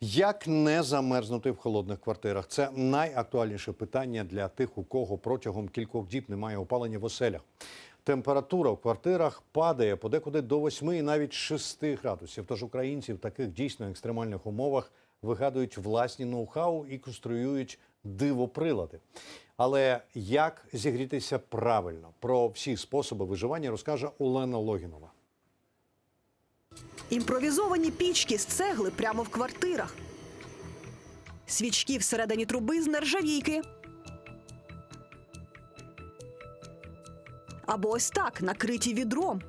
Як не замерзнути в холодних квартирах? Це найактуальніше питання для тих, у кого протягом кількох діб немає опалення в оселях. Температура в квартирах падає подекуди до 8 і навіть 6 градусів. Тож українці в таких дійсно екстремальних умовах вигадують власні ноу-хау і конструюють дивоприлади. Але як зігрітися правильно? Про всі способи виживання розкаже Олена Логінова. Імпровізовані пічки з цегли прямо в квартирах. Свічки всередині труби з нержавійки. Або ось так, накриті відром.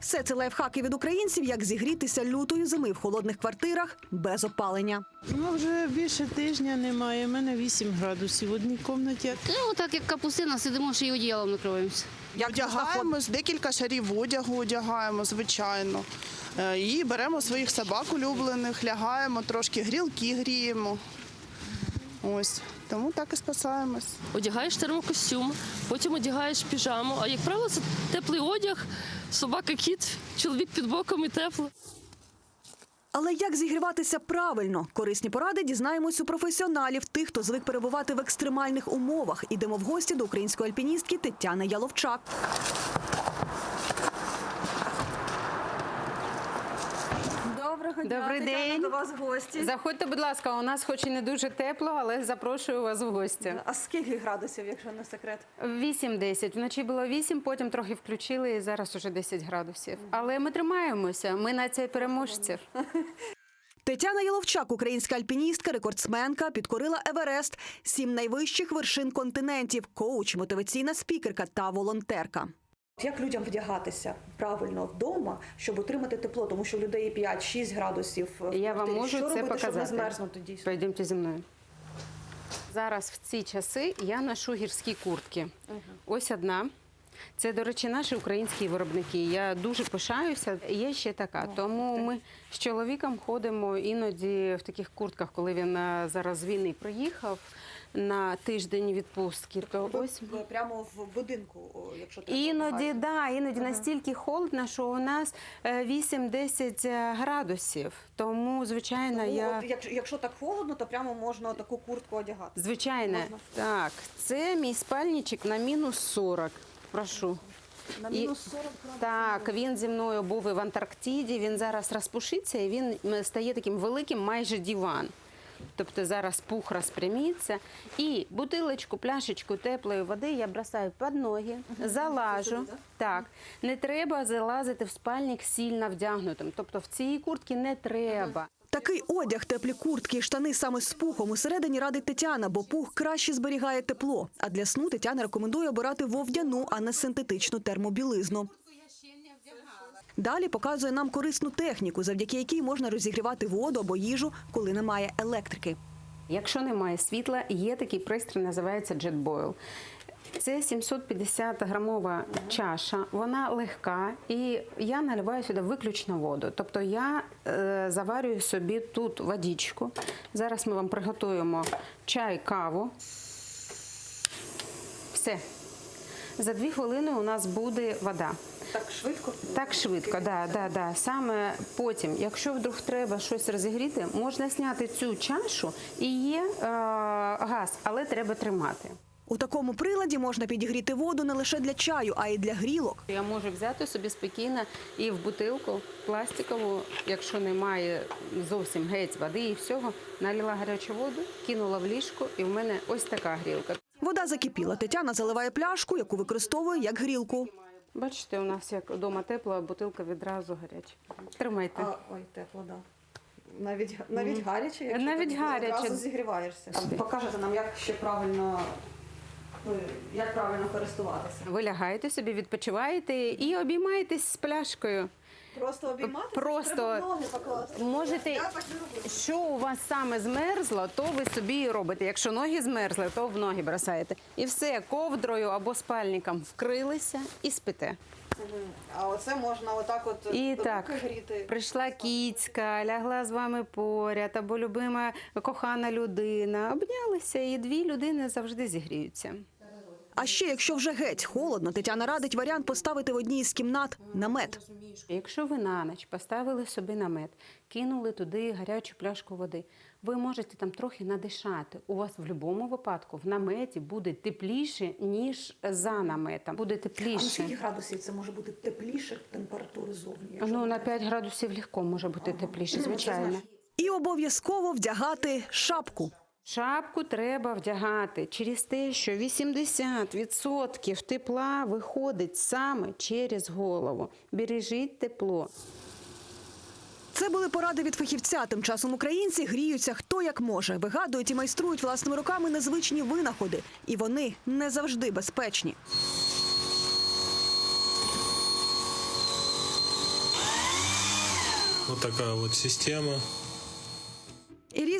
Все це лайфхаки від українців, як зігрітися лютої зими в холодних квартирах без опалення. Ну, вже більше тижня немає. У мене 8 градусів в одній кімнаті. Ну, так як капустина, сидимо ще й одіялом накриваємося. Вдягаємось, декілька шарів одягу одягаємо, звичайно. Е, І беремо своїх собак улюблених, лягаємо, трошки грілки гріємо. Ось. Тому так і спасаємось. одягаєш термокостюм, потім одягаєш піжаму. А як правило, це теплий одяг, собака, кіт, чоловік під боком і тепло. Але як зігріватися правильно? Корисні поради дізнаємось у професіоналів, тих, хто звик перебувати в екстремальних умовах. Ідемо в гості до української альпіністки Тетяни Яловчак. Доброго дня. Добрий Тетяна, день. до вас гості. Заходьте, будь ласка, у нас хоч і не дуже тепло, але запрошую вас в гості. А скільки градусів, якщо не секрет? 8-10. Вночі було 8, потім трохи включили і зараз уже 10 градусів. Але ми тримаємося, ми нація переможців. Тетяна Яловчак, українська альпіністка, рекордсменка, підкорила Еверест, сім найвищих вершин континентів, коуч, мотиваційна спікерка та волонтерка. Як людям вдягатися правильно вдома, щоб отримати тепло, тому що у людей 5-6 градусів. Я вам можу що це робити, щоб не змерзнути дійсно? Пойдемте зі мною. Зараз в ці часи я ношу гірські куртки. Ось одна. Це, до речі, наші українські виробники. Я дуже пишаюся. Є ще така. Тому ми з чоловіком ходимо іноді в таких куртках, коли він е, зараз з війни приїхав на тиждень відпустки. То ось прямо в будинку, якщо треба. Іноді, да, іноді настільки холодно, що у нас е, 8-10 градусів. Тому, звичайно, Тому я якщо, якщо так холодно, то прямо можна таку куртку одягати. звичайно, Можна? так. Це мій спальничок на мінус 40. Прошу. На мінус 40 градусів. Так, він зі мною був і в Антарктиді. Він зараз розпушиться і він стає таким великим, майже диван. Тобто зараз пух розпряміться. І бутилочку, пляшечку теплої води я бросаю під ноги, залажу. Так, не треба залазити в спальник сильно вдягнутим. Тобто в цій куртці не треба. Такий одяг, теплі куртки і штани саме з пухом усередині радить Тетяна, бо пух краще зберігає тепло. А для сну Тетяна рекомендує обирати вовдяну, а не синтетичну термобілизну. Далі показує нам корисну техніку, завдяки якій можна розігрівати воду або їжу, коли немає електрики. Якщо немає світла, є такий пристрій, називається JetBoil. Це 750 грамова чаша, вона легка, і я наливаю сюди виключно воду. Тобто я е, заварюю собі тут водичку. Зараз ми вам приготуємо чай, каву. Все. За дві хвилини у нас буде вода. Так швидко. Так швидко, да, да, да. Саме потім, якщо вдруг треба щось розігріти, можна зняти цю чашу і є е, газ, але треба тримати. У такому приладі можна підігріти воду не лише для чаю, а й для грілок. Я можу взяти собі спокійно і в бутилку пластикову, якщо немає зовсім геть води і всього, налила гарячу воду, кинула в ліжко, і в мене ось така грілка. Вода закипіла. Тетяна заливає пляшку, яку використовує як грілку. Бачите, у нас як вдома тепло, а бутилка відразу гаряча. Тримайте. А, ой, тепло, да. Навіть, навіть гаряче, якщо Навіть ти гаряче. одразу зігріваєшся. Покажете нам, як ще правильно, як правильно користуватися. Ви лягаєте собі, відпочиваєте і обіймаєтесь з пляшкою. Просто обіймати Просто. Можете, Я так не роблю. що у вас саме змерзло, то ви собі і робите. Якщо ноги змерзли, то в ноги бросаєте. І все, ковдрою або спальником вкрилися і спите. А оце можна отак от І руки так, гріти. прийшла кіцька, лягла з вами поряд, або любима кохана людина. Обнялися, і дві людини завжди зігріються. А ще, якщо вже геть холодно, Тетяна радить варіант поставити в одній із кімнат намет. Якщо ви на ніч поставили собі намет, кинули туди гарячу пляшку води, ви можете там трохи надишати. У вас в будь-якому випадку в наметі буде тепліше, ніж за наметом. Буде А на скільки градусів це може бути тепліше температури зовні? Ну, на так- 5 градусів легко може бути тепліше, Ну, звичайно. І обов'язково вдягати шапку. Шапку треба вдягати через те, що 80% тепла виходить саме через голову. Бережіть тепло. Це були поради від фахівця. Тим часом українці гріються хто як може, вигадують і майструють власними руками незвичні винаходи, і вони не завжди безпечні. Вот такая вот система.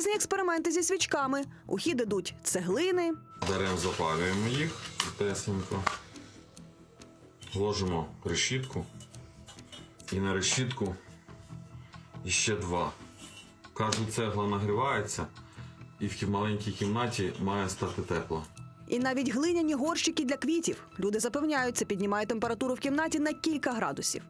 Різні експерименти зі свічками. У хід ідуть цеглини, Беремо, запалюємо їх тесенько, ложимо решітку і на решітку ще два. Кожна цегла нагрівається і в маленькій кімнаті має стати тепло. і навіть глиняні горщики для квітів. Люди запевняють, це піднімає температуру в кімнаті на кілька градусів.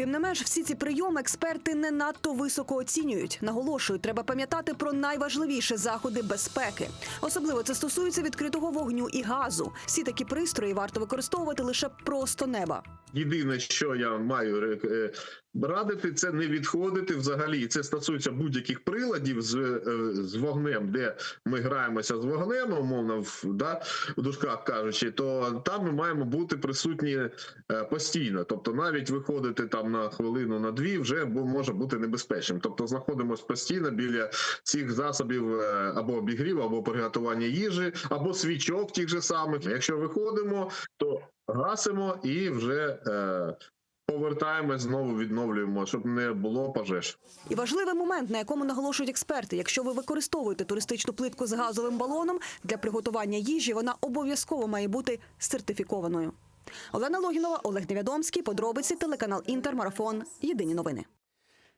Тим не менш, всі ці прийоми експерти не надто високо оцінюють. Наголошують, треба пам'ятати про найважливіші заходи безпеки. Особливо це стосується відкритого вогню і газу. Всі такі пристрої варто використовувати лише просто неба. Єдине, що я маю е, радити, це не відходити взагалі. І Це стосується будь-яких приладів з, е, з вогнем, де ми граємося з вогнем, умовно в да, в дужках кажучи, то там ми маємо бути присутні е, постійно. Тобто, навіть виходити там на хвилину на дві вже може бути небезпечним. Тобто, знаходимося постійно біля цих засобів е, або обігріву, або приготування їжі, або свічок тих же самих. Якщо виходимо, то гасимо і вже повертаємось знову, відновлюємо, щоб не було пожеж. І важливий момент, на якому наголошують експерти: якщо ви використовуєте туристичну плитку з газовим балоном для приготування їжі, вона обов'язково має бути сертифікованою. Олена Логінова, Олег Невідомський, подробиці, телеканал Інтермарафон. Єдині новини.